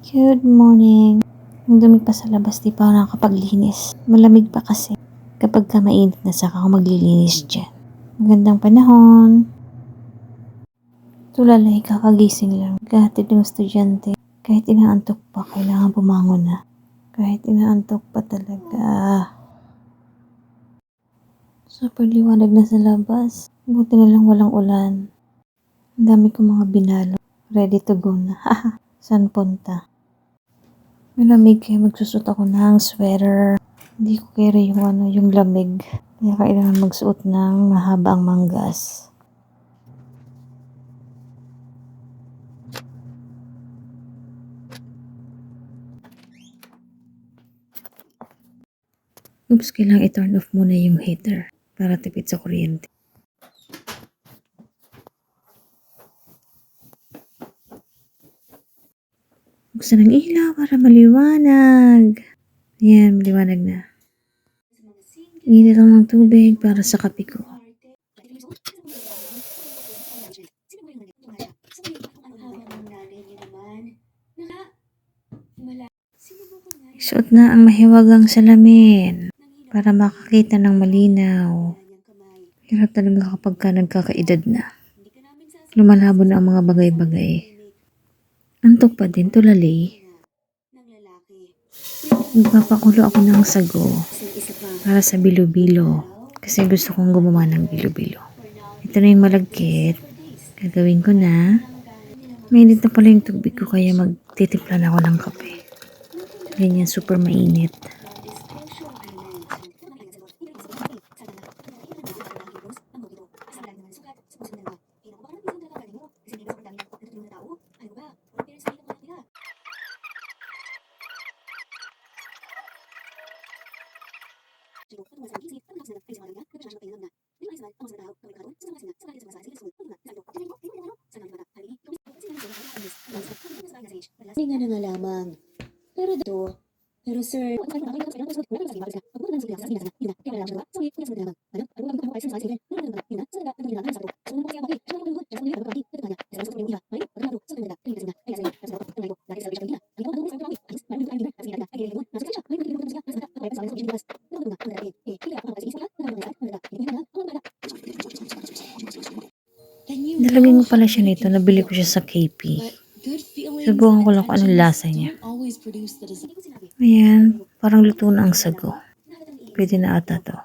Good morning. Ang dumi pa sa labas, di pa ako nakakapaglinis. Malamig pa kasi. Kapag ka mainit na saka ako maglilinis dyan. Magandang panahon. Tulalay, kakagising lang. Kahatid ng estudyante. Kahit inaantok pa, kailangan bumangon na. Kahit inaantok pa talaga. Super liwanag na sa labas. Buti na lang walang ulan. Ang dami kong mga binalo. Ready to go na. Saan punta? Malamig kaya magsusot ako ng sweater. Hindi ko kaya yung ano, yung lamig. Kaya kailangan magsuot ng mahabang manggas. Oops, kailangan i-turn off muna yung heater para tipid sa kuryente. Buksan ng ilaw para maliwanag. Yan, maliwanag na. Init lang ng tubig para sa kape ko. Suot na ang mahiwagang salamin para makakita ng malinaw. Hirap talaga kapag ka nagkakaedad na. Lumalabo na ang mga bagay-bagay. Antok pa din, tulali. Magpapakulo ako ng sago para sa bilo-bilo. Kasi gusto kong gumawa ng bilo-bilo. Ito na yung malagkit. Gagawin ko na. Mainit na pala yung tubig ko kaya magtitimpla na ako ng kape. Ganyan, super mainit. Hindi nga na nga lamang. Pero dito, pero sir, Nalagay mo pala siya nito. Nabili ko siya sa KP. Subukan ko lang kung anong lasa niya. Ayan, parang luto na ang sago. Pwede na ata to.